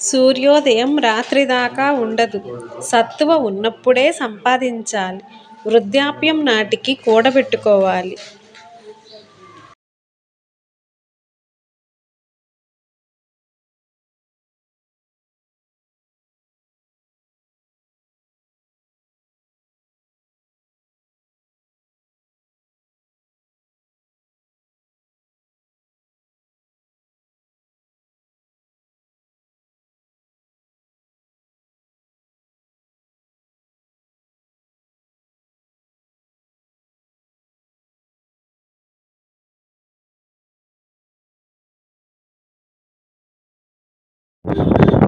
సూర్యోదయం రాత్రి దాకా ఉండదు. సత్తువ ఉన్నప్పుడే సంపాదించాలి. వృద్ధాప్యం నాటికి కూడబెట్టుకోవాలి. Really?